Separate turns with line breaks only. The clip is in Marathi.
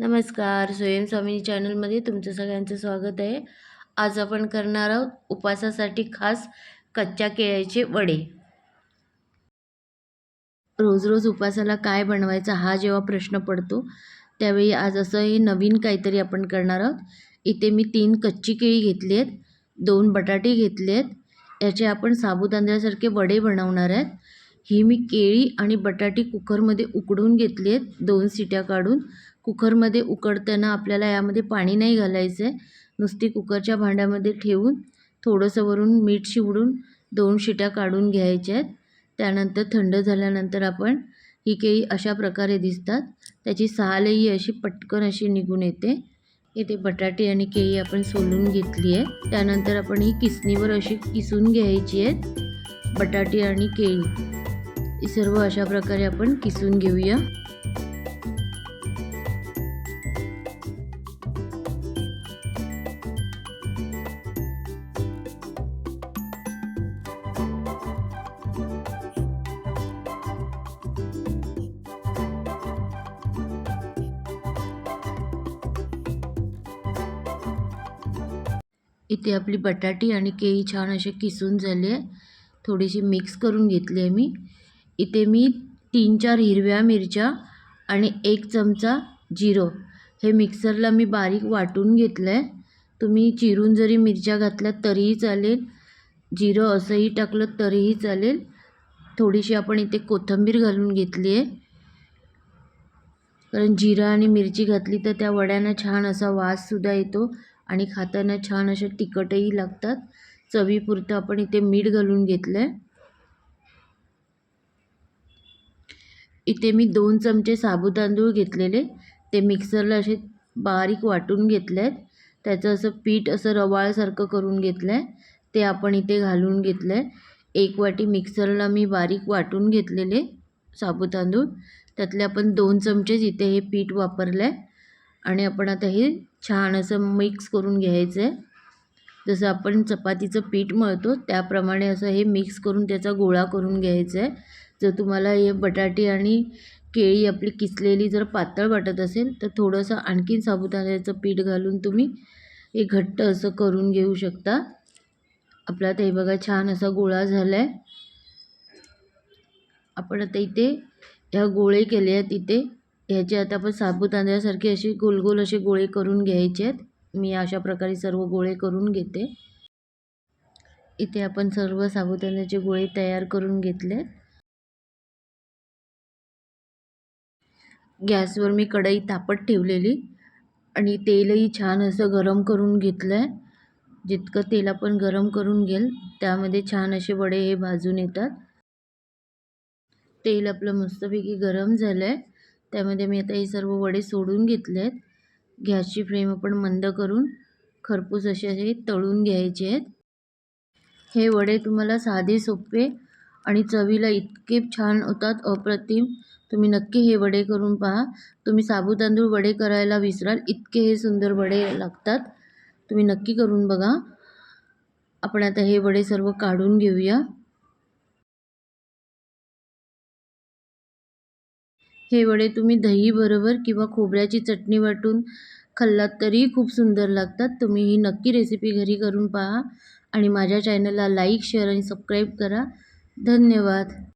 नमस्कार स्वयंस्वामी चॅनलमध्ये तुमचं सगळ्यांचं स्वागत आहे. आज आपण करणार आहोत उपासासाठी खास कच्च्या केळ्याचे वडे. रोज रोज उपासाला काय बनवायचा हा जेव्हा प्रश्न पडतो त्यावेळी आज असं हे नवीन काहीतरी आपण करणार आहोत. इथे मी तीन कच्ची केळी घेतली आहेत दोन बटाटे घेतले आहेत. याचे आपण साबुदाण्यासारखे वडे बनवणार आहेत. ही मी केळी आणि बटाटी कुकरमध्ये उकडून घेतली आहेत. दोन सिट्या काढून. कुकरमध्ये उकडताना आपल्याला यामध्ये पाणी नाही घालायचं आहे. नुसती कुकरच्या भांड्यामध्ये ठेवून थोडंसं वरून मीठ शिवडून दोन शिट्या काढून घ्यायच्या आहेत. त्यानंतर थंड झाल्यानंतर आपण ही केळी अशा प्रकारे दिसतात. त्याची सालही अशी पटकन अशी निघून येते. इथे बटाटे आणि केळी आपण सोलून घेतली आहे. त्यानंतर आपण ही किसणीवर अशी किसून घ्यायची आहेत. बटाटे आणि केळी. सर्व अशा प्रकारे आपण किसून घेऊया. इथे आपली बटाटी आणि केळी छान असे किसून झाले. आहे थोडीशी मिक्स करून घेतली आहे मी. इथे मी तीन चार हिरव्या मिरच्या आणि एक चमचा जिरं. हे मिक्सरला मी बारीक वाटून घेतलं आहे तुम्ही चिरून जरी मिरच्या घातल्या तरीही चालेल. जिरं असंही टाकलं तरीही चालेल. थोडीशी आपण इथे कोथिंबीर घालून घेतली आहे कारण जिरं आणि मिरची घातली तर त्या वड्यांना छान असा वाससुद्धा येतो आणि खाताना छान असे तिखटही लागतात. चवीपुरतं आपण इथे मीठ घालून घेतलं आहे इथे मी दोन चमचे साबुतांदूळ घेतलेले. ते मिक्सरला असे बारीक वाटून घेतले आहेत त्याचं असं पीठ असं रवाळसारखं करून घेतलं आहे ते आपण इथे घालून घेतलं आहे एक वाटी मिक्सरला मी बारीक वाटून घेतलेले साबुतांदूळ त्यातले आपण दोन चमचेच इथे हे पीठ वापरलं आहे आणि आपण आता हे छान असं मिक्स करून घ्यायचं आहे जसं आपण चपातीचं पीठ मळतो त्याप्रमाणे असं हे मिक्स करून त्याचा गोळा करून घ्यायचा आहे जर तुम्हाला हे बटाटे आणि केळी आपली किसलेली जर पातळ वाटत असेल तर थोडंसं आणखीन साबुदाण्याचं पीठ घालून तुम्ही हे घट्ट असं करून घेऊ शकता. आपला ते बघा छान असा गोळा झाला आहे आपण आता इथे ह्या गोळे केले आहेत इथे. ह्याचे आता आपण साबुदाण्यासारखे असे गोल गोल असे गोळे करून घ्यायचे आहेत. मी अशा प्रकारे सर्व गोळे करून घेते. इथे आपण सर्व साबुदाण्याचे गोळे तयार करून घेतले गॅसवर मी कढई तापत ठेवलेली आणि तेलही छान असं गरम करून घेतलं आहे जितकं तेल आपण गरम करून घेईल त्यामध्ये छान असे वडे हे भाजून येतात. तेल आपलं मस्तपैकी गरम झालं आहे त्यामध्ये मी आता हे सर्व वडे सोडून घेतले आहेत गॅसची फ्लेम आपण मंद करून खरपूस असे असे तळून घ्यायचे आहेत. हे वडे तुम्हाला साधे सोपे आणि चवीला इतके छान होतात अप्रतिम. तुम्ही नक्की हे वडे करून पहा. तुम्ही साबुतांदूळ वडे करायला विसराल इतके हे सुंदर वडे लागतात. तुम्ही नक्की करून बघा. आपण आता हे वडे सर्व काढून घेऊया. हे वडे तुम्ही दहीबरोबर किंवा खोबऱ्याची चटणी वाटून खाल्लात तरीही खूप सुंदर लागतात. तुम्ही ही नक्की रेसिपी घरी करून पहा. आणि माझ्या चॅनलला लाईक शेअर आणि सबस्क्राईब करा. धन्यवाद.